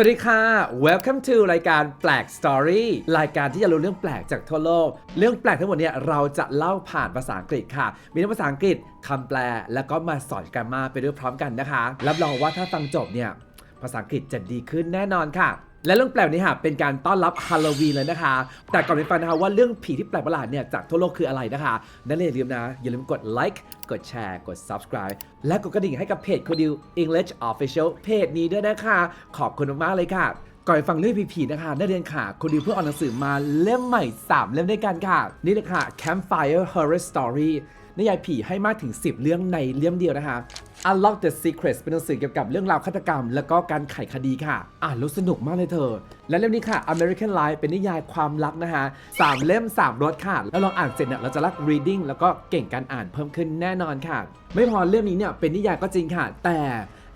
สวัสดีค่ะ Welcome to รายการแปลก Story รายการที่จะรู้เรื่องแปลกจากทั่วโลก เรื่องแปลกทั้งหมดเนี่ยเราจะเล่าผ่านภาษาอังกฤษค่ะ มีทั้งภาษาอังกฤษคำแปล แล้วก็มาสอนกันมาไปด้วยพร้อมกันนะคะ รับรองว่าถ้าฟังจบเนี่ยภาษาอังกฤษจะดีขึ้นแน่นอนค่ะ และเรื่องแปลกนี้ค่ะเป็นการต้อนรับฮาโลวีนเลยนะคะ แต่ก่อนไปฟังนะคะว่าเรื่องผีที่แปลกประหลาดเนี่ยจากทั่วโลกคืออะไรนะคะนั่นเลยอย่าลืมนะ อย่าลืมกดไลค์กดแชร์กด subscribe และกดกระดิ่งให้กับเพจคดิว English Official เพจนี้ด้วยนะคะ ขอบคุณมากๆเลยค่ะ ก่อนไปฟังเรื่องผีๆนะคะนักเรียนค่ะคุณดิวเพื่อออกหนังสือมาเล่มใหม่ 3 เล่มด้วยกันค่ะ นี่เลยค่ะ Campfire Horror Story นิยายผีให้มากถึง 10 เรื่องในเล่มเดียวนะคะ Unlock the Secrets เป็นหนังสือเกี่ยวกับเรื่องราวฆาตกรรม แล้วก็การไขคดีค่ะ อ่านแล้วสนุกมากเลยเธอ และเล่มนี้ค่ะ American Life เป็นนิยายความรักนะคะสามเล่ม3รสค่ะ แล้วลองอ่านเสร็จเนี่ยเราจะรัก reading แล้วก็เก่งการอ่านเพิ่มขึ้นแน่นอนค่ะ ไม่พอเล่มนี้เนี่ยเป็นนิยายก็จริงค่ะ แต่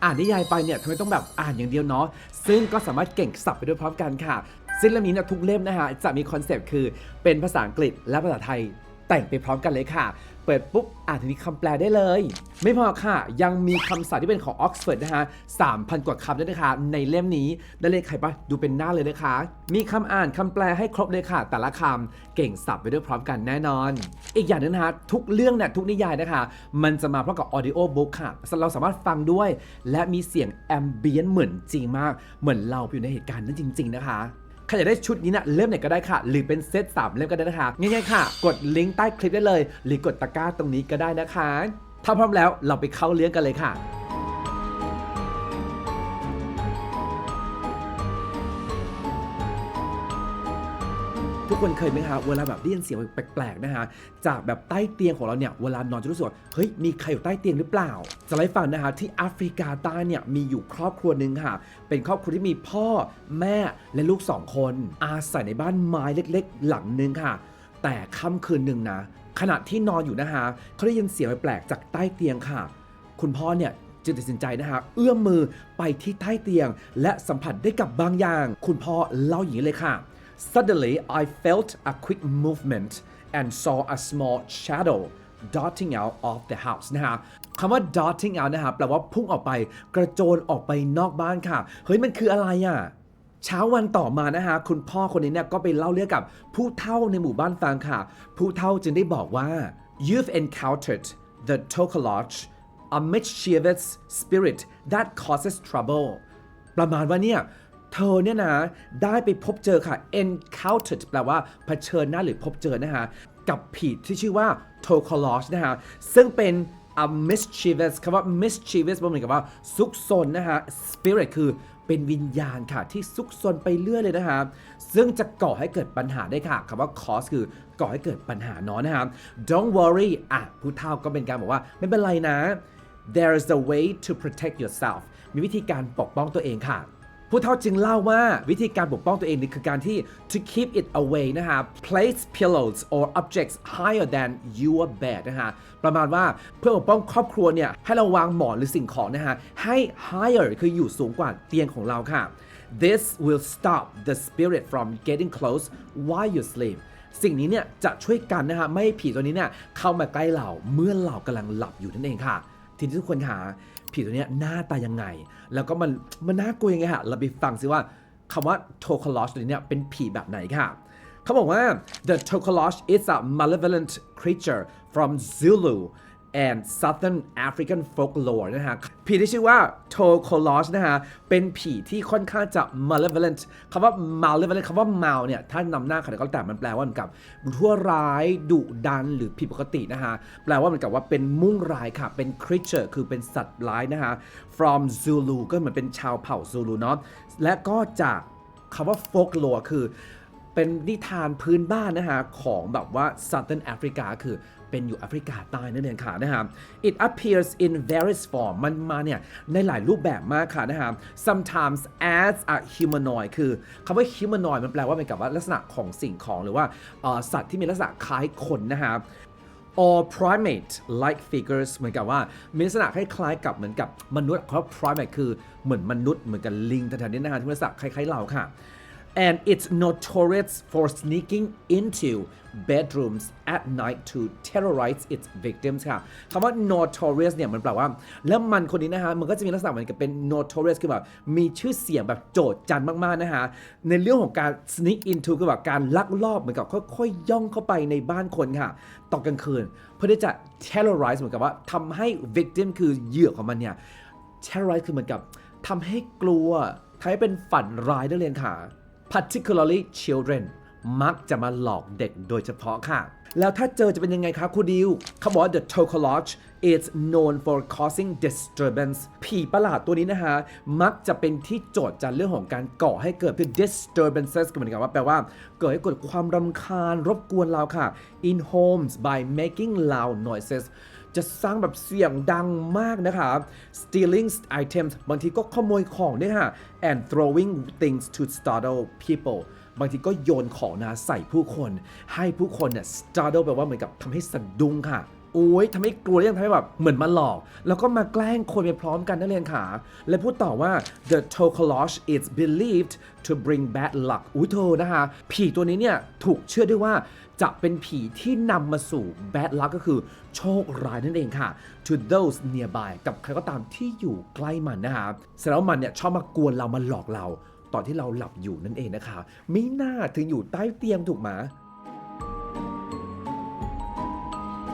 อ่านนิยายไปเนี่ยทำไมต้องแบบอ่านอย่างเดียวเนาะซึ่งก็สามารถเก่งศัพท์ไปด้วยพร้อมกันค่ะซึ่งเล่มนี้เนี่ยทุกเล่มนะคะจะมีคอนเซปต์คือเป็นภาษาอังกฤษและภาษาไทยแต่งไปพร้อมกันเลยค่ะ เปิดปุ๊บอ่านถึงมีคำแปลได้เลย ไม่พอค่ะ ยังมีคำศัพท์ที่เป็นของออกซฟอร์ดนะคะ3,000 กว่าคำด้วยนะคะ ในเล่มนี้ได้เลยใครปะดูเป็นหน้าเลยนะคะ มีคำอ่านคำแปลให้ครบเลยค่ะ แต่ละคำเก่งศัพท์ไปด้วยพร้อมกันแน่นอน อีกอย่างหนึงนะคะทุกเรื่องเนี่ยทุกนิยายนะคะ มันจะมาพร้อมกับ audio book ค่ะเราสามารถฟังด้วย และมีเสียงแอมเบียนเหมือนจริงมาก เหมือนเราอยู่ในเหตุการณ์นั้นจริง ๆ นะคะ ครอยากได้ชุดนี้นะเล่มไหนก็ได้ค่ะ หรือเป็นเซตสามเล่มก็ได้นะคะง่ายๆค่ะ กดลิงก์ใต้คลิปได้เลย หรือกดตะกร้าตรงนี้ก็ได้นะคะถ้าพร้อมแล้วเราไปเข้าเรื่องกันเลยค่ะ คนเคยไหมคะเวลาแบบได้ยินเสียงแปลกๆนะคะจากแบบใต้เตียงของเราเนี่ยเวลานอนจะรู้สึกว่าเฮ้ยมีใครอยู่ใต้เตียงหรือเปล่า จะเล่าให้ฟังนะคะที่แอฟริกาใต้เนี่ยมีอยู่ครอบครัวหนึ่งค่ะ เป็นครอบครัวที่มีพ่อแม่และลูกสองคน อาศัยในบ้านไม้เล็กๆ หลังหนึ่งค่ะ แต่ค่ำคืนหนึ่งนะขณะที่นอนอยู่นะคะเขาได้ยินเสียงแปลกๆจากใต้เตียงค่ะ คุณพ่อเนี่ยจึงตัดสินใจนะคะเอื้อมมือไปที่ใต้เตียง และสัมผัสได้กับบางอย่าง คุณพ่อเล่าอย่างนี้เลยค่ะ Suddenly I felt a quick movement and saw a small shadow darting out of the house นะคะคำว่า darting out นะคะแปลว่าพุ่งออกไปกระโจนออกไปนอกบ้านค่ะ เฮ้ย มันคืออะไรอ่ะ เช้าวันต่อมานะฮะคุณพ่อคนนี้เนี่ยก็ไปเล่าเรื่องกับผู้เฒ่าในหมู่บ้านฟังค่ะ ผู้เฒ่าจึงได้บอกว่า you've encountered the Tokoloch a mischievous spirit that causes trouble ประมาณว่าเนี่ย เธอเนี่ยนะ ได้ไปพบเจอค่ะ encountered แปลว่าเผชิญหน้าหรือพบเจอนะฮะกับผีที่ชื่อว่า t o k o l o s นะฮะซึ่งเป็น a mischievous คำว่า mischievous มันเหมือนกับว่าซุกซนนะฮะ spirit คือเป็นวิญญาณค่ะ ที่ซุกซนไปเรื่อยเลยนะฮะ ซึ่งจะก่อให้เกิดปัญหาได้ค่ะคำว่า cause คือก่อให้เกิดปัญหาเนาะนะฮะ don't worry อะผู้เฒ่าก็เป็นการบอกว่าไม่เป็นไรนะ there is a way to protect yourself มีวิธีการปกป้องตัวเองค่ะ ผู้เฒ่าจึงเล่าว่าวิธีการปกป้องตัวเองนี่คือการที่ to keep it away นะฮะ place pillows or objects higher than your bed นะฮะประมาณว่าเพื่อปกป้องครอบครัวเนี่ยให้เราวางหมอนหรือสิ่งของนะฮะให้ higher คืออยู่สูงกว่าเตียงของเราค่ะ this will stop the spirit from getting close while you sleep สิ่งนี้เนี่ยจะช่วยกันนะฮะไม่ให้ผีตัวนี้เนี่ยเข้ามาใกล้เราเมื่อเรากำลังหลับอยู่นั่นเองค่ะ ทีนี้ทุกคนหา ผีตัวนี้หน้าตายังไง แล้วก็มันมันน่ากลัวยังไงฮะเราไปฟังซิว่าคำว่าโทคลอชตัวนี้เนี่ยเป็นผีแบบไหนค่ะเขาบอกว่า the Tokolosh is a malevolent creature from Zulu and Southern African folklore นะฮะ ผีที่ชื่อว่า t o k o l o s นะฮะ เป็นผีที่ค่อนข้างจะ malevolent คำว่า malevolent คำว่า mal เนี่ย ถ้านำหน้าคำก็แต่มันแปลว่าเหมือนกับทั่วร้ายดุดันหรือผิดปกตินะฮะ แปลว่าเหมือนกับว่าเป็นมุ่งร้ายค่ะ เป็น creature คือเป็นสัตว์ร้ายนะฮะ from Zulu ก็เหมือนเป็นชาวเผ่า Zulu เนาะ และก็จากคำว่า folklore คือเป็นนิทานพื้นบ้านนะฮะ ของแบบว่า Southern Africa คือ เป็นอยู่แอฟริกาใต้นั่นเองค่ะนะฮะ it appears in various form มันมาเนี่ยในหลายรูปแบบมากค่ะนะฮะ sometimes as a humanoid คือคำว่า humanoid มันแปลว่าเป็นกับว่าลักษณะของสิ่งของหรือว่าสัตว์ที่มีลักษณะคล้ายคนนะฮะ or primate like figures เหมือนกับว่ามีลักษณะคล้ายๆกับเหมือนกับมนุษย์เพราะ primate คือเหมือนมนุษย์เหมือนกับลิงแถวๆนี้นะฮะที่มีลักษณะคล้ายๆเราค่ะ and it's notorious for sneaking into bedrooms at night to terrorize its victims ค่ะคำว่า notorious เนี่ยมันแปลว่า แล้วมันคนนี้นะฮะ มันก็จะมีลักษณะเหมือนกับเป็น notorious คือแบบมีชื่อเสียงแบบโจดจันมากๆนะฮะ ในเรื่องของการ sneak into คือแบบการลักลอบเหมือนกับค่อยๆย่องเข้าไปในบ้านคนค่ะตอนกลางคืน เพื่อที่จะ terrorize เหมือนกับว่าทำให้ victim คือเหยื่อของมันเนี่ย terrorize คือเหมือนกับทำให้กลัวทำให้เป็นฝันร้ายนักเรียค่ะ particularly children มักจะมาหลอกเด็กโดยเฉพาะค่ะ แล้วถ้าเจอจะเป็นยังไงคะครูดิวเขาบอกว่า the Tokolodge is known for causing disturbance ผีประหลาดตัวนี้นะฮะมักจะเป็นที่โจทย์จันเรื่องของการก่อให้เกิดคือ disturbances ก็เหมือนกับว่าแปลว่า เกิดให้เกิดความรำคาญรบกวนเราค่ะ in homes by making loud noises จะสร้างแบบเสียงดังมากนะคะ stealing items บางทีก็ขโมยของด้วยค่ะ and throwing things to startle people บางทีก็โยนของนะใส่ผู้คน ให้ผู้คนเนี่ย startle แปลว่าเหมือนกับทำให้สะดุ้งค่ะโอ้ยทำให้กลัวแล้วยังทำให้แบบเหมือนมาหลอก แล้วก็มาแกล้งคนไปพร้อมกันนักเรียนขา และพูดต่อว่า the Tokolosh is believed to bring bad luck อุ้ยเธอนะคะ ผีตัวนี้เนี่ย ถูกเชื่อได้ว่า จะเป็นผีที่นำมาสู่ bad luck ก็คือโชคร้ายนั่นเองค่ะ to those nearby กับใครก็ตามที่อยู่ใกล้มันนะคะแสดงว่ามันเนี่ยชอบมากวนเรามาหลอกเรา ตอนที่เราหลับอยู่นั่นเองนะคะไม่น่าถึงอยู่ใต้เตียงถูกไหม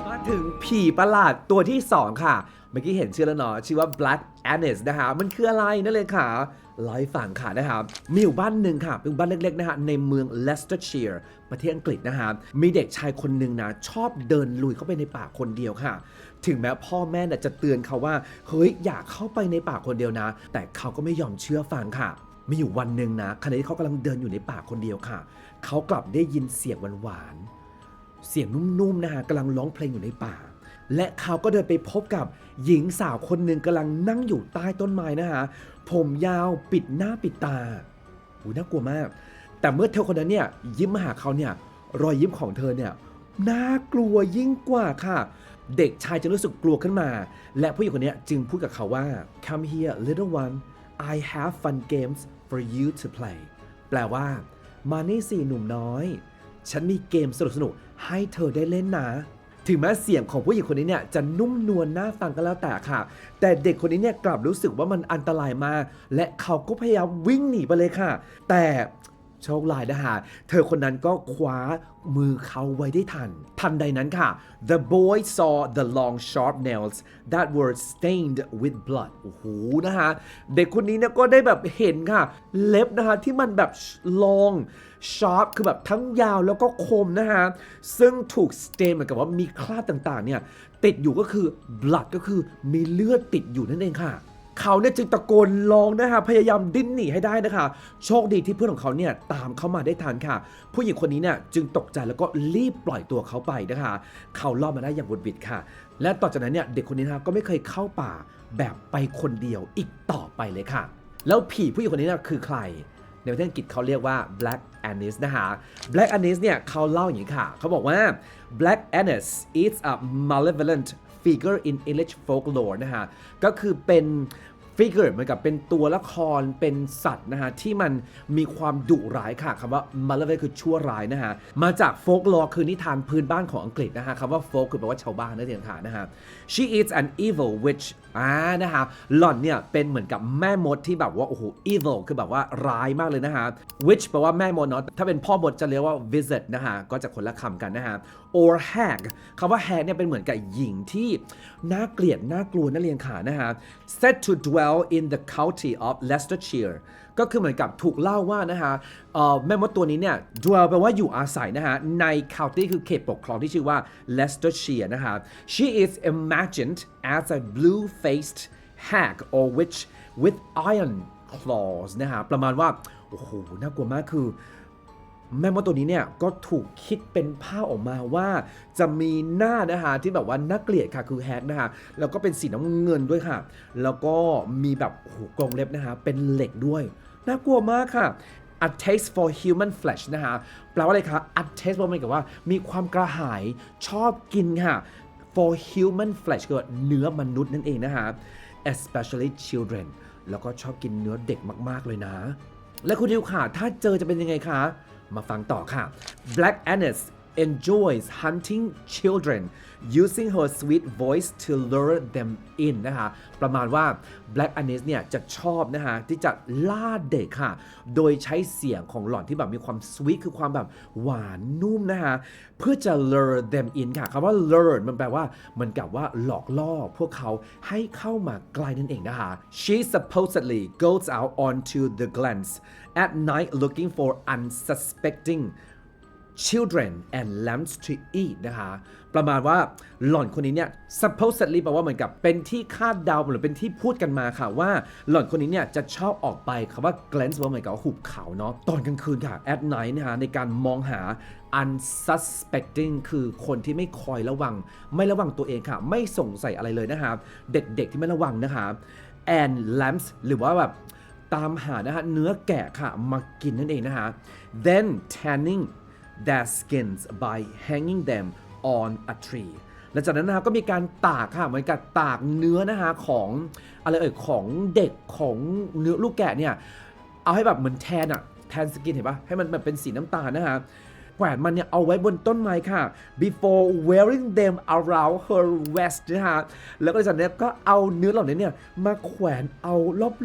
มาถึงผีประหลาดตัวที่ 2 ค่ะ เมื่อกี้เห็นชื่อแล้วเนาะชื่อว่า Black Annis นะคะมันคืออะไรนั่นเลยค่ะ เล่าให้ฟังค่ะนะครับมีอยู่บ้านหนึ่งค่ะเป็นบ้านเล็กๆนะคะในเมือง Leicestershire ประเทศอังกฤษนะคะมีเด็กชายคนหนึ่งนะชอบเดินลุยเข้าไปในป่าคนเดียวค่ะ ถึงแม้พ่อแม่จะเตือนเขาว่าเฮ้ยอย่าเข้าไปในป่าคนเดียวนะ แต่เขาก็ไม่ยอมเชื่อฟังค่ะมีอยู่วันหนึ่งนะขณะที่เขากำลังเดินอยู่ในป่าคนเดียวค่ะ เขากลับได้ยินเสียงหวานๆเสียงนุ่มๆนะฮะกำลังร้องเพลงอยู่ในป่า และเขาก็เดินไปพบกับหญิงสาวคนหนึ่งกำลังนั่งอยู่ใต้ต้นไม้นะฮะ ผมยาวปิดหน้าปิดตาหูน่ากลัวมาก แต่เมื่อเธอคนนั้นเนี่ยยิ้มมาหาเขาเนี่ยรอยยิ้มของเธอเนี่ยน่ากลัวยิ่งกว่าค่ะ เด็กชายจะรู้สึกกลัวขึ้นมา และผู้หญิงคนนี้จึงพูดกับเขาว่า come here little one I have fun games for you to play แปลว่า มานี่สิหนุ่มน้อย ฉันมีเกมสนุกๆให้เธอได้เล่นนะ ถึงแม้เสียงของผู้หญิงคนนี้เนี่ยจะนุ่มนวลน่าฟังก็แล้วแต่ค่ะ แต่เด็กคนนี้เนี่ยกลับรู้สึกว่ามันอันตรายมากและเขาก็พยายามวิ่งหนีไปเลยค่ะ แต่ โชคร้ายนะฮะ เธอคนนั้นก็คว้ามือเขาไว้ได้ทัน ทันใดนั้นค่ะ the boy saw the long sharp nails that were stained with blood โอ้โหนะฮะ เด็กคนนี้เนี่ยก็ได้แบบเห็นค่ะ เล็บนะคะที่มันแบบ long sharp คือแบบทั้งยาวแล้วก็คมนะฮะ ซึ่งถูก stain เหมือนกับว่ามีคราบต่างๆเนี่ยติดอยู่ก็คือ blood ก็คือมีเลือดติดอยู่นั่นเองค่ะ เขาเนี่ยจึงตะโกนร้องนะคะพยายามดิ้นหนีให้ได้นะคะ โชคดีที่เพื่อนของเขาเนี่ยตามเข้ามาได้ทันค่ะ ผู้หญิงคนนี้เนี่ยจึงตกใจแล้วก็รีบปล่อยตัวเขาไปนะคะ เขารอดมาได้อย่างบุดบิดค่ะ และต่อจากนั้นเนี่ยเด็กคนนี้นะคะก็ไม่เคยเข้าป่าแบบไปคนเดียวอีกต่อไปเลยค่ะ แล้วผีผู้หญิงคนนี้เนี่ยคือใครในประเทศอังกฤษเขาเรียกว่า Black a n i s นะคะ Black a n i s เนี่ยเขาเล่าอย่างนี้ค่ะ เขาบอกว่า Black Annis is a malevolent figure in English folklore นะฮะ ก็คือเป็น figure เหมือนกับเป็นตัวละครเป็นสัตว์นะฮะ ที่มันมีความดุร้ายค่ะคำว่า m a l e v o l คือชั่วร้ายนะฮะ มาจาก folklore คือนิทานพื้นบ้านของอังกฤษนะฮะคำว่า folk คือแปลว่าชาวบ้านนั่นเองค่ะนะฮะ she is an evil witch อ่านะฮะหล่อนเนี่ยเป็นเหมือนกับแม่มดที่แบบว่าโอ้โห evil คือแบบว่าร้ายมากเลยนะฮะ witch แปลว่าแม่มดเนาะถ้าเป็นพ่อมดจะเรียกว่า visit นะฮะก็จะคนละคำกันนะฮะ or hag คำว่า hag เนี่ยเป็นเหมือนกับหญิงที่น่าเกลียดน่ากลัวนั่าเรียนขานะฮะ said to dwell in the county of Leicestershire ก็คือเหมือนกับถูกเล่าว่านะฮะแม่มดตัวนี้เนี่ย dwell แปลว่าอยู่อาศัยนะฮะใน county คือเขตปกครองที่ชื่อว่า Leicestershire นะฮะ she is imagined as a blue-faced hag or witch with iron claws นะฮะประมาณว่า โอ้โห น่ากลัวมากคือ แม่มดตัวนี้เนี่ย ก็ถูกคิดเป็นภาพออกมาว่า จะมีหน้านะฮะที่แบบว่าน่าเกลียดค่ะคือแฮกนะฮะแล้วก็เป็นสีน้ำเงินด้วยค่ะ แล้วก็มีแบบโอ้โหกรงเล็บนะฮะเป็นเหล็กด้วย น่ากลัวมากค่ะ a taste for human flesh นะฮะแปลว่าอะไรคะ a taste แปลว่ามือนกับว่ามีความกระหายชอบกินค่ะ for human flesh ก็เนื้อมนุษย์นั่นเองนะฮะ especially children แล้วก็ชอบกินเนื้อเด็กมาก ๆ เลยนะ และคุณดิวค่ะ ถ้าเจอจะเป็นยังไงคะ มาฟังต่อค่ะ Black anise enjoys hunting children using her sweet voice to lure them in นะคะ ประมาณว่า Black Anis เนี่ยจะชอบนะคะที่จะล่าเด็กค่ะ โดยใช้เสียงของหล่อนที่แบบมีความ sweet คือความแบบหวานนุ่มนะคะ เพื่อจะ lure them in ค่ะคำว่า lure มันแปลว่าเหมือนกับว่าหลอกล่อพวกเขาให้เข้ามาใกล้นั่นเองนะคะ she supposedly goes out onto the glens at night looking for unsuspecting children and lambs to eat นะคะ ประมาณว่าหล่อนคนนี้เนี่ย supposedly แปลว่าเหมือนกับเป็นที่คาดเดาหรือเป็นที่พูดกันมาค่ะ ว่าหล่อนคนนี้เนี่ยจะชอบออกไปคำว่า glens แปลว่าเหมือนกับหุบเขาเนาะตอนกลางคืนค่ะ at night นะคะในการมองหา unsuspecting คือคนที่ไม่คอยระวัง ไม่ระวังตัวเองค่ะ ไม่สงสัยอะไรเลยนะคะเด็กๆที่ไม่ระวังนะคะ and lambs หรือว่าแบบตามหานะฮะเนื้อแกะค่ะมากินนั่นเองนะฮะ then tanning their skins by hanging them on a tree หลังจากนั้นนะครับก็มีการตากค่ะเหมือนกับตากเนื้อนะฮะของอะไรเอ่ยของเด็กของเนื้อลูกแกะเนี่ยเอาให้แบบเหมือนแทนอะแทนสกินเห็นปะให้มันแบบเป็นสีน้ำตาลนะฮะ แขวนมันเนี่ยเอาไว้บนต้นไม้ค่ะ before wearing them around her waist นะฮะแล้วก็จากนั้นก็เอาเนื้อเหล่านี้เนี่ยมาแขวนเอา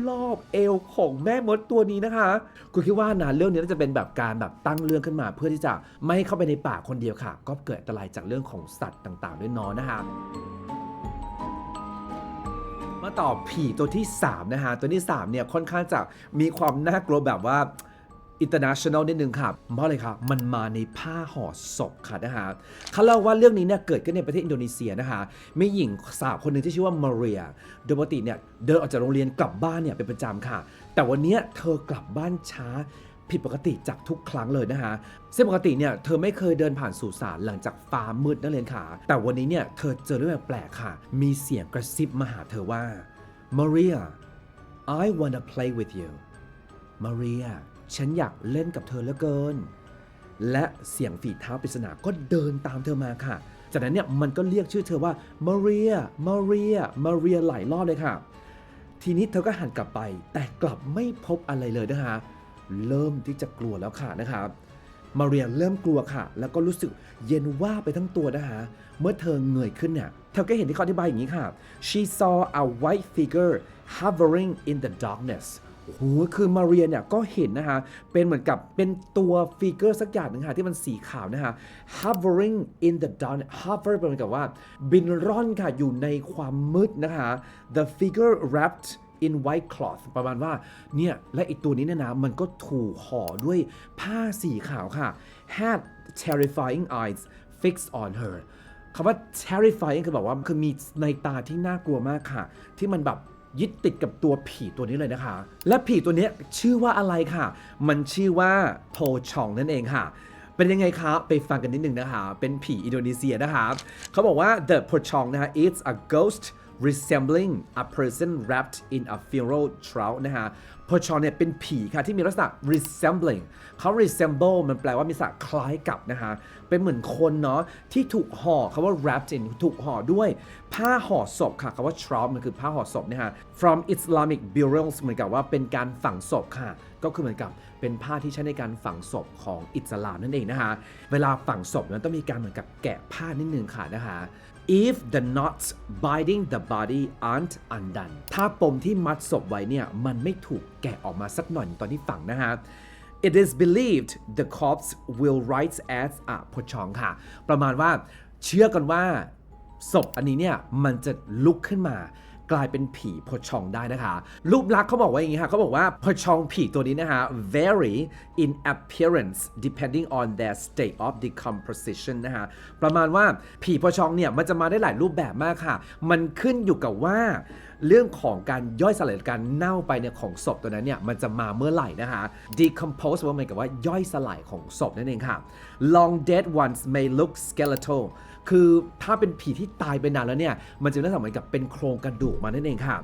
รอบๆเอวของแม่มดตัวนี้นะคะ คุณคิดว่านะเรื่องนี้น่าจะเป็นแบบการแบบตั้งเรื่องขึ้นมา เพื่อที่จะไม่ให้เข้าไปในป่าคนเดียวค่ะ ก็เกิดอันตรายจากเรื่องของสัตว์ต่างๆ ด้วยเนอนนะคะมาต่อผีตัวที่ 3 นะฮะ ตัวที่ 3 เนี่ย ค่อนข้างจะมีความน่ากลัวแบบว่า international นิดนึงค่ะเพราะอะไรครับมันมาในผ้าห่อศพค่ะนะฮะเขาเล่าว่าเรื่องนี้เนี่ยเกิดขึ้นในประเทศอินโดนีเซียนะคะมีหญิงสาวคนหนึ่งที่ชื่อว่ามาเรียโดยปกติเนี่ยเดินออกจากโรงเรียนกลับบ้านเนี่ยเป็นประจำค่ะ แต่วันนี้เธอกลับบ้านช้าผิดปกติจากทุกครั้งเลยนะฮะซึ่งปกติเนี่ยเธอไม่เคยเดินผ่านสุสานหลังจากฟ้ามืดนั่นเลยค่ะ แต่วันนี้เนี่ยเธอเจอเรื่องแปลกๆค่ะ มีเสียงกระซิบมาหาเธอว่า Maria I wanna play with you Maria ฉันอยากเล่นกับเธอเหลือเกิน และเสียงฝีเท้าปริศนาก็เดินตามเธอมาค่ะ จากนั้นเนี่ยมันก็เรียกชื่อเธอว่า Maria Maria Maria หลายรอบเลยค่ะ ทีนี้เธอก็หันกลับไป แต่กลับไม่พบอะไรเลยนะคะเริ่มที่จะกลัวแล้วค่ะนะครับมาเรียเริ่มกลัวค่ะ แล้วก็รู้สึกเย็นว่าไปทั้งตัวนะคะ เมื่อเธอเงยขึ้นเนี่ย เธอก็เห็นที่เขาอธิบายอย่างนี้ค่ะ she saw a white figure hovering in the darkness โหคือมาเรียเนี่ยก็เห็นนะคะ เป็นเหมือนกับเป็นตัวฟิกเกอร์สักอย่างหนึ่งค่ะที่มันสีขาวนะคะ hovering in the dark hover เป็นเหมือนกับว่าบินร่อนค่ะอยู่ในความมืดนะคะ the figure wrapped in white cloth ประมาณว่าเนี่ยและอีกตัวนี้เนี่ยนะมันก็ถูกห่อด้วยผ้าสีขาวค่ะ had terrifying eyes fixed on her คำว่า terrifying คือแบบว่าคือมีในตาที่น่ากลัวมากค่ะ ที่มันแบบ ยึดติดกับตัวผีตัวนี้เลยนะคะ และผีตัวนี้ชื่อว่าอะไรค่ะ มันชื่อว่าโทชองนั่นเองค่ะ เป็นยังไงคะไปฟังกันนิดนึงนะคะ เป็นผีอินโดนีเซียนะคะ เขาบอกว่า the pochong นะคะ it's a ghost resembling a person wrapped in a funeral shroud นะฮะ pochong เนี่ยเป็นผีค่ะที่มีลักษณะ resembling เขา resemble มันแปลว่ามีลักษณะคล้ายกับนะฮะ เป็นเหมือนคนเนาะที่ถูกห่อคำว่า wrapped in ถูกห่อด้วย ผ้าห่อศพค่ะคำว่า shroud มันคือผ้าห่อศพนะฮะ from Islamic burials เหมือนกับว่าเป็นการฝังศพค่ะ ก็คือเหมือนกับเป็นผ้าที่ใช้ในการฝังศพของอิสลามนั่นเองนะคะ เวลาฝังศพมันต้องมีการเหมือนกับแกะผ้านิดนึงค่ะนะคะ if the knots binding the body aren't undone ถ้าปมที่มัดศพไว้เนี่ยมันไม่ถูกแกะออกมาสักหน่อยตอนที่ฝังนะฮะ It is believed the corpse will rise as a pochong ค่ะ ประมาณว่าเชื่อกันว่าศพอันนี้เนี่ยมันจะลุกขึ้นมา กลายเป็นผีพชองได้นะคะ รูปลักษณ์เขาบอกว่าอย่างนี้ค่ะเขาบอกว่าพชองผีตัวนี้นะคะ vary in appearance depending on their state of decomposition นะคะประมาณว่าผีพชองเนี่ยมันจะมาได้หลายรูปแบบมากค่ะ มันขึ้นอยู่กับว่าเรื่องของการย่อยสลายการเน่าไปเนี่ยของศพตัวนั้นเนี่ยมันจะมาเมื่อไหร่นะคะ decompose ว่าหมายกับว่าย่อยสลายของศพนั่นเองค่ะ long dead ones may look skeletal คือถ้าเป็นผีที่ตายไปนานแล้วเนี่ย มันจะน่าจะเหมือนกับเป็นโครงกระดูกมานั่นเองค่ะ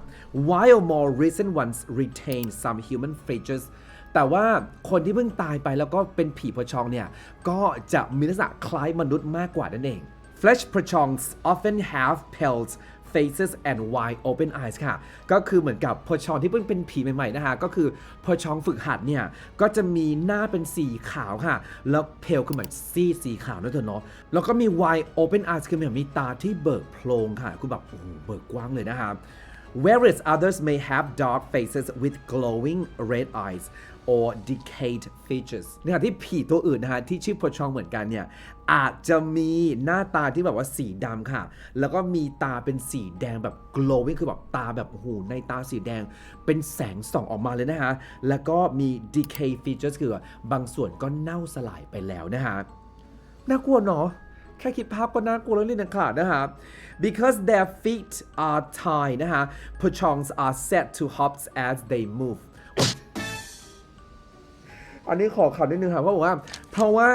while more recent ones retain some human features แต่ว่าคนที่เพิ่งตายไปแล้วก็เป็นผีพชองเนี่ย ก็จะมีลักษณะคล้ายมนุษย์มากกว่านั่นเอง Flesh prachongs often have pelts faces and wide open eyes ค่ะ ก็คือเหมือนกับพอชองที่เพิ่งเป็นผีใหม่ ๆ นะคะ ก็คือพอชองฝึกหัดเนี่ย ก็จะมีหน้าเป็นสีขาวค่ะ แล้วเพลคือเหมือนซีสีขาวนั่นเถอะเนาะ แล้วก็มี wide open eyes คือเหมือนมีตาที่เบิกโพลงค่ะ คือแบบโอ้โหเบิกกว้างเลยนะคะ Whereas others may have dark faces with glowing red eyes or decayed features ในขณะที่ผีตัวอื่นนะฮะที่ชื่อพชองเหมือนกันเนี่ยอาจจะมีหน้าตาที่แบบว่าสีดำค่ะ แล้วก็มีตาเป็นสีแดงแบบ glowing คือแบบตาแบบโอ้โหในตาสีแดง เป็นแสงส่องออกมาเลยนะฮะ แล้วก็มี decay features คือบางส่วนก็เน่าสลายไปแล้วนะฮะ น่ากลัวเนาะแค่คิดภาพก็น่ากลัวแล้วนี่นะค่ะนะฮะ because their feet are tied นะฮะ puchongs are set to hops as they move อันนี้ขอข่าวนิดนึงค่ะเพราะว่า เพราะว่า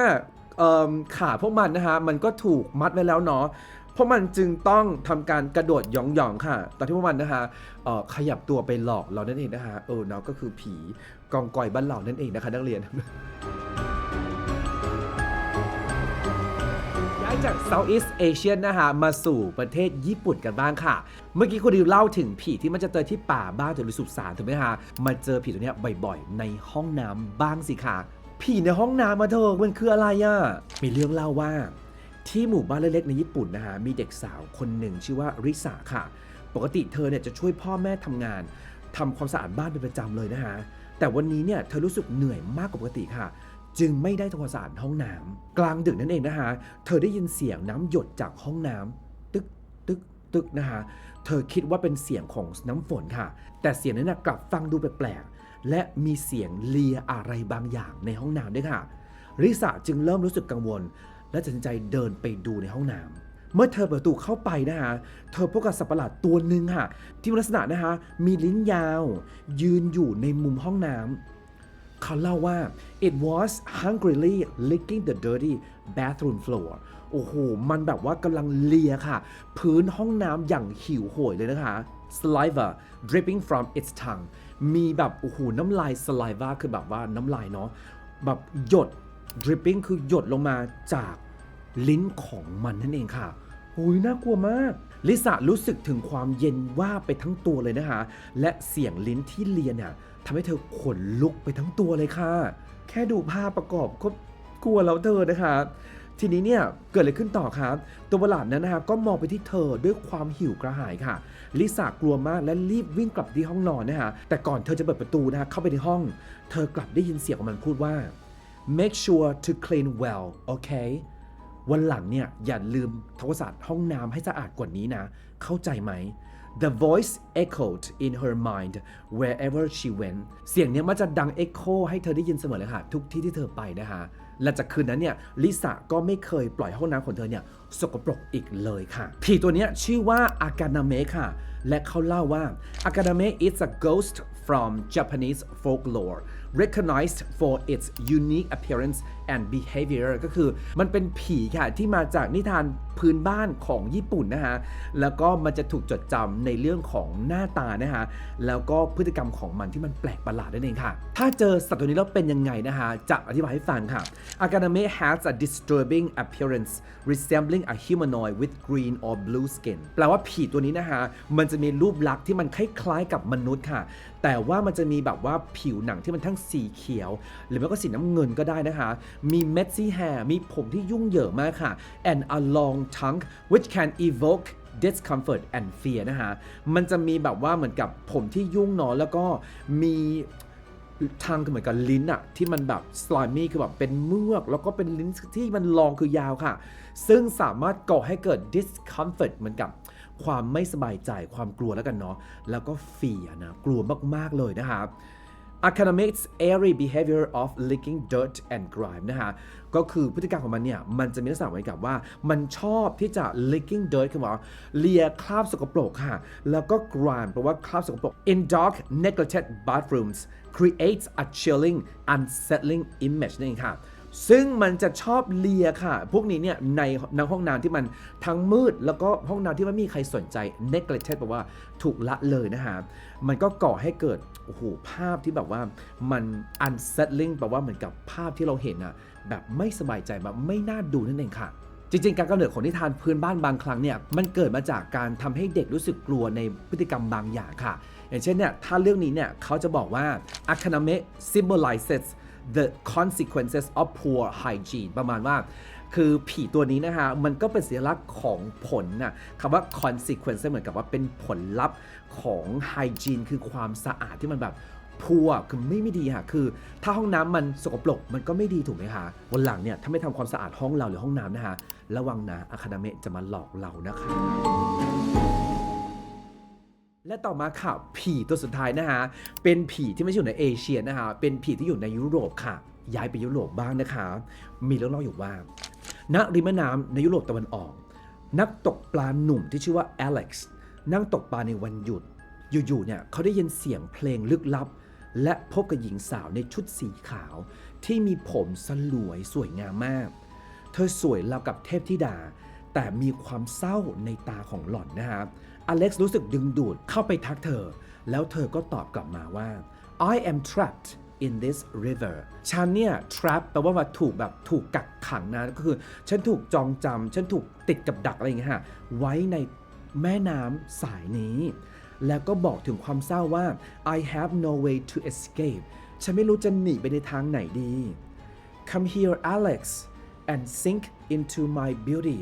ขาพวกมันนะฮะมันก็ถูกมัดไว้แล้วเนาะเพราะมันจึงต้องทำการกระโดดหยองๆค่ะ ตอนที่พวกมันนะคะขยับตัวไปหลอกเรานั่นเองนะคะเออเนาะก็คือผีกองกอยบ้านเรานั่นเองนะคะ นักเรียน จาก Southeast Asian นะฮะมาสู่ประเทศญี่ปุ่นกันบ้างค่ะ เมื่อกี้คุณดิวเล่าถึงผีที่มันจะเจอที่ป่าบ้างหรือสุสานถูกไหมฮะมาเจอผีตัวเนี้ยบ่อยๆ ในห้องน้ำบ้างสิค่ะ ผีในห้องน้ำมาเถอะมันคืออะไรอะ่ะมีเรื่องเล่าว่า ที่หมู่บ้านเล็กๆในญี่ปุ่นนะฮะมีเด็กสาวคนหนึ่งชื่อว่าริสาค่ะ ปกติเธอเนี่ยจะช่วยพ่อแม่ทำงานทำความสะอาดบ้านเป็นประจำเลยนะฮะแต่วันนี้เนี่ยเธอรู้สึกเหนื่อยมากกว่าปกติค่ะ จึงไม่ได้ทำความสะอาดห้องน้ำกลางดึกนั่นเองนะฮะเธอได้ยินเสียงน้ำหยดจากห้องน้ำตึกตึกตึกนะฮะเธอคิดว่าเป็นเสียงของน้ำฝนค่ะ แต่เสียงนั้นกลับฟังดูแปลกๆและมีเสียงเลียอะไรบางอย่างในห้องน้ำด้วยค่ะริสาจึงเริ่มรู้สึกกังวล และตัดสินใจเดินไปดูในห้องน้ำเมื่อเธอเปิดประตูเข้าไปนะฮะ เธอพบกับสัตว์ประหลาดตัวหนึ่งค่ะ ที่มีลักษณะนะฮะมีลิ้นยาว ยืนอยู่ในมุมห้องน้ำ เขาเล่าว่า it was hungrily licking the dirty bathroom floor โอ้โห มันแบบว่ากำลังเลียค่ะ พื้นห้องน้ำอย่างหิวโหยเลยนะคะ saliva dripping from its tongue มีแบบ โอ้โห น้ำลาย saliva คือแบบว่าน้ำลายเนาะ แบบหยด dripping คือหยดลงมาจากลิ้นของมันนั่นเองค่ะหุยน่ากลัวมาก ลิซ่ารู้สึกถึงความเย็นว่าไปทั้งตัวเลยนะคะ และเสียงลิ้นที่เลียนเนี่ยทำให้เธอขนลุกไปทั้งตัวเลยค่ะ แค่ดูภาพประกอบก็กลัวแล้วเธอนะคะ ทีนี้เนี่ยเกิดอะไรขึ้นต่อครับ ตัวประหลาดนั้นนะคะก็มองไปที่เธอด้วยความหิวกระหายค่ะลิซ่ากลัวมากและรีบวิ่งกลับที่ห้องนอนนะคะแต่ก่อนเธอจะเปิดประตูนะคะเข้าไปในห้อง เธอกลับได้ยินเสียงของมันพูดว่า make sure to clean well okay วันหลังเนี่ยอย่าลืมทำความสะอาดห้องน้ำให้สะอาดกว่านี้นะ เข้าใจไหม The voice echoed in her mind wherever she went เสียงเนี้ยมันจะดัง echo ให้เธอได้ยินเสมอเลยค่ะ ทุกที่ที่เธอไปนะคะและจากคืนนั้นเนี่ยลิซ่าก็ไม่เคยปล่อยห้องน้ำของเธอเนี่ยสกปรกอีกเลยค่ะ ผีตัวนี้ชื่อว่าอากานาเมะค่ะ และเขาเล่าว่าอากานาเมะ is a ghost from Japanese folklore recognized for its unique appearance and behavior ก็คือมันเป็นผีค่ะ ที่มาจากนิทานพื้นบ้านของญี่ปุ่นนะฮะ แล้วก็มันจะถูกจดจำในเรื่องของหน้าตานะฮะ แล้วก็พฤติกรรมของมันที่มันแปลกประหลาดนั่นเองค่ะ ถ้าเจอสัตว์ตัวนี้แล้วเป็นยังไงนะฮะ จะอธิบายให้ฟังค่ะ Aganame has a disturbing appearance resembling a humanoid with green or blue skin แปลว่าผีตัวนี้นะฮะ มันจะมีรูปลักษณ์ที่มันคล้ายๆกับมนุษย์ค่ะ แต่ว่ามันจะมีแบบว่าผิวหนังที่มันทั้งสีเขียว หรือไม่ก็สีน้ำเงินก็ได้นะคะมีเม็ดซี่แฮร์มีผมที่ยุ่งเหยิงมากค่ะ and a long tongue which can evoke discomfort and fear นะฮะ มันจะมีแบบว่าเหมือนกับผมที่ยุ่งเนอะแล้วก็มีทางเหมือนกับลิ้นอะที่มันแบบ slimy คือแบบเป็นเมือก แล้วก็เป็นลิ้นที่มันลองคือยาวค่ะ ซึ่งสามารถก่อให้เกิด discomfort เหมือนกับความไม่สบายใจความกลัวแล้วกันเนาะแล้วก็เฟียนะ กลัวมาก ๆ เลยนะครับ Academics airy behavior of licking dirt and grime นะฮะ ก็คือพฤติกรรมของมันเนี่ย มันจะมีลักษณะเหมือนกับว่า มันชอบที่จะ licking dirt คือว่าเลียคราบสกปรกค่ะ แล้วก็ grime แปลว่าคราบสกปรก in dark neglected bathrooms creates a chilling unsettling image นั่นเองค่ะ ซึ่งมันจะชอบเลียค่ะ พวกนี้เนี่ยในในห้องน้ำที่มันทั้งมืด แล้วก็ห้องน้ำที่ไม่มีใครสนใจ neglected แปลว่าถูกละเลยนะฮะ มันก็ก่อให้เกิด โอ้โห ภาพที่แบบว่ามัน unsettling แปลว่าเหมือนกับภาพที่เราเห็นอะแบบไม่สบายใจแบบไม่น่าดูนั่นเองค่ะจริงๆ การกำเนิดของนิทานพื้นบ้านบางครั้งเนี่ยมันเกิดมาจากการทำให้เด็กรู้สึกกลัวในพฤติกรรมบางอย่างค่ะ อย่างเช่นเนี่ยถ้าเรื่องนี้เนี่ยเขาจะบอกว่า a k a n a m e symbolizes the consequences of poor hygiene ประมาณว่า คือผีตัวนี้นะฮะมันก็เป็นสัญลักษณ์ของผลนะคำว่า consequence เหมือนกับว่าเป็นผลลัพธ์ของ hygiene คือความสะอาดที่มันแบบพัวคือไม่ไม่ดีค่ะคือ ถ้าห้องน้ำมันสกปรกมันก็ไม่ดีถูกไหมคะวันหลังเนี่ยถ้าไม่ทำความสะอาดห้องเราหรือห้องน้ำนะฮะระวังนะอาคาดาเมจะมาหลอกเรานะคะ และต่อมาค่ะ ผีตัวสุดท้ายนะฮะ เป็นผีที่ไม่ใช่อยู่ในเอเชียนะฮะเป็นผีที่อยู่ในยุโรปค่ะ ย้ายไปยุโรปบ้างนะคะ มีเรื่องเล่าอยู่ว่า ณ ริมแม่น้ำในยุโรปตะวันออก นักตกปลาหนุ่มที่ชื่อว่าอเล็กซ์ นั่งตกปลาในวันหยุด อยู่ๆ เนี่ยเขาได้ยินเสียงเพลงลึกลับ และพบกับหญิงสาวในชุดสีขาว ที่มีผมสลวยสวยงามมาก เธอสวยราวกับเทพธิดา แต่มีความเศร้าในตาของหล่อนนะฮะ อเล็กซ์รู้สึกดึงดูดเข้าไปทักเธอ แล้วเธอก็ตอบกลับมาว่า I am trapped in this river ฉันเนี่ย trap แปลว่าว่าถูกแบบถูกกักขังนะ ก็คือ ฉันถูกจองจำ ฉันถูกติดกับดักอะไรอย่างเงี้ยฮะ ไว้ในแม่น้ำสายนี้ แล้วก็บอกถึงความเศร้าว่า I have no way to escape ฉันไม่รู้จะหนีไปในทางไหนดี Come here Alex and sink into my beauty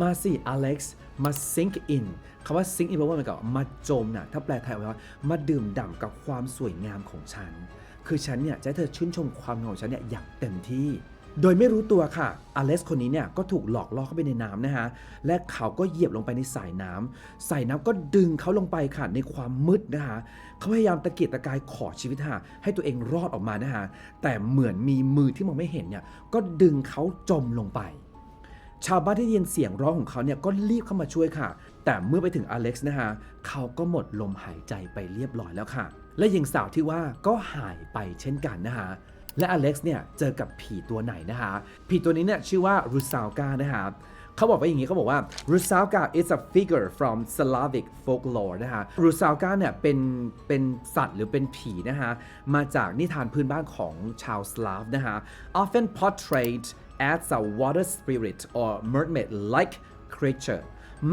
มาสิ Alex มา sink in คำว่า sink in แปลว่าเหมือนกับมาจมนะถ้าแปลไทยว่ามาดื่มด่ำกับความสวยงามของฉัน คือฉันเนี่ยจะให้เธอชื่นชมความงามของฉันเนี่ยอย่างเต็มที่ โดยไม่รู้ตัวค่ะ อเล็กซ์คนนี้เนี่ยก็ถูกหลอกล่อเข้าไปในน้ำนะฮะ และเขาก็เหยียบลงไปในสายน้ำสายน้ำก็ดึงเขาลงไปค่ะในความมืดนะคะเขาพยายามตะเกียกตะกายขอชีวิตฮะให้ตัวเองรอดออกมานะฮะแต่เหมือนมีมือที่มองไม่เห็นเนี่ยก็ดึงเขาจมลงไป ชาวบ้านที่ได้ยินเสียงร้องของเขาเนี่ยก็รีบเข้ามาช่วยค่ะ แต่เมื่อไปถึงอเล็กซ์นะฮะเขาก็หมดลมหายใจไปเรียบร้อยแล้วค่ะ และหญิงสาวที่ว่าก็หายไปเช่นกันนะฮะและอเล็กซ์เนี่ยเจอกับผีตัวไหนนะฮะผีตัวนี้เนี่ยชื่อว่ารูซาวกานะฮะเขาบอกว่าอย่างนี้เขาบอกว่า Rusalka is a figure from Slavic folklore นะฮะ Rusalka เนี่ยเป็นเป็นสัตว์หรือเป็นผีนะฮะมาจากนิทานพื้นบ้านของชาวสลาฟนะฮะ often portrayed as a water spirit or mermaid like creature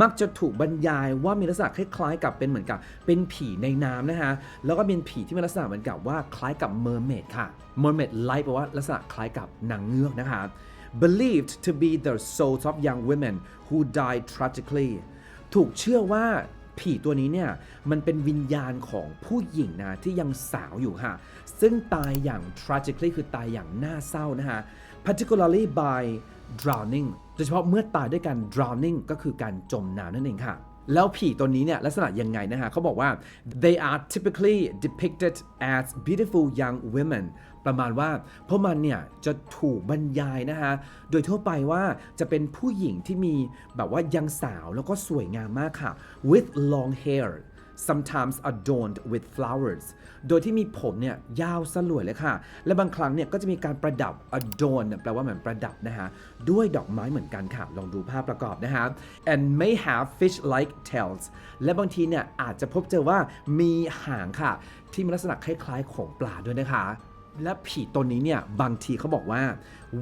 มักจะถูกบรรยายว่ามีลักษณะคล้ายๆกับเป็นเหมือนกับเป็นผีในน้ำนะฮะแล้วก็เป็นผีที่มีลักษณะเหมือนกับว่าคล้ายกับ mermaid ค่ะ mermaid like แปลว่าลักษณะคล้ายกับนางเงือกนะคะ believed to be the souls of young women who died tragically ถูกเชื่อว่าผีตัวนี้เนี่ยมันเป็นวิญญาณของผู้หญิงนะที่ยังสาวอยู่ค่ะ ซึ่งตายอย่าง tragically คือตายอย่างน่าเศร้านะฮะ particularly by drowning โดยเฉพาะเมื่อตายด้วยการ drowning ก็คือการจมน้ำนั่นเองค่ะ แล้วผีตัวนี้เนี่ยลักษณะยังไงนะฮะเขาบอกว่า they are typically depicted as beautiful young women ประมาณว่าพวกมันเนี่ยจะถูกบรรยายนะฮะโดยทั่วไปว่าจะเป็นผู้หญิงที่มีแบบว่ายังสาวแล้วก็สวยงามมากค่ะ with long hair sometimes adorned with flowers โดยที่มีผมเนี่ยยาวสลวยเลยค่ะ และบางครั้งเนี่ยก็จะมีการประดับ adorn แปลว่าเหมือนประดับนะฮะ ด้วยดอกไม้เหมือนกันค่ะ ลองดูภาพประกอบนะฮะ and may have fish like tails และบางทีเนี่ยอาจจะพบเจอว่ามีหางค่ะ ที่มีลักษณะคล้ายๆของปลาด้วยนะคะ และผีตนนี้เนี่ยบางทีเขาบอกว่า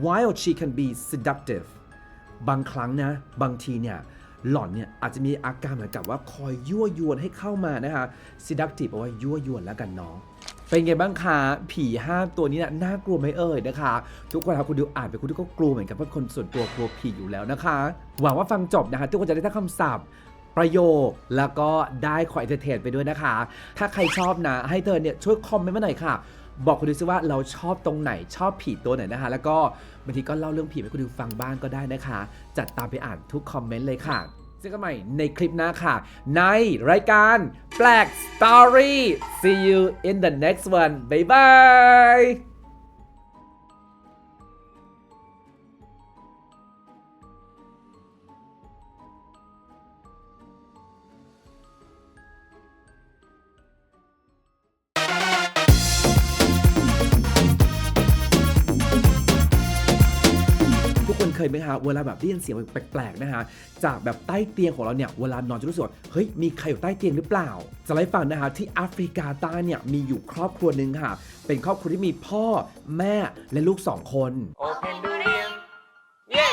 while she can be seductive บางครั้งนะ บางทีเนี่ย หล่อนเนี่ยอาจจะมีอาการเหมือนกับว่าคอยยั่วยวนให้เข้ามานะคะ seductive แปลว่ายั่วยวนแล้วกันเนาะเป็นไงบ้างคะผีห้าตัวนี้นี่ยน่ากลัวไหมเอ่ยนะคะ ทุกคนครับคุณดูอ่านไปคุณก็กลัวเหมือนกันเพราะคนส่วนตัวกลัวผีอยู่แล้วนะคะ หวังว่าฟังจบนะคะ ทุกคนจะได้ทั้งคำศัพท์ประโยคแล้วก็ได้คอยเอเตอร์เทนไปด้วยนะคะ ถ้าใครชอบนะ ให้เธอเนี่ยช่วยคอมเมนต์มาหน่อยค่ะ บอกคุณดูซิว่าเราชอบตรงไหนชอบผีตัวไหนนะคะ แล้วก็บางทีก็เล่าเรื่องผีให้คุณดูฟังบ้างก็ได้นะคะ จัดตามไปอ่านทุกคอมเมนต์เลยค่ะเจอกันใหม่ในคลิปหน้าค่ะ ในรายการแปลก Story see you in the next one bye bye ยไหมฮะเวลาแบบได้ยินเสียงแปลกๆนะคะจากแบบใต้เตียงของเราเนี่ยเวลานอนจะรู้สึกว่าเฮ้ยมีใครอยู่ใต้เตียงหรือเปล่าจะไล่ฟังนะคะที่แอฟริกาใต้เนี่ยมีอยู่ครอบครัวหนึ่งค่ะ เป็นครอบครัวที่มีพ่อแม่และลูกสองคน โอเพนดูเรียนเย้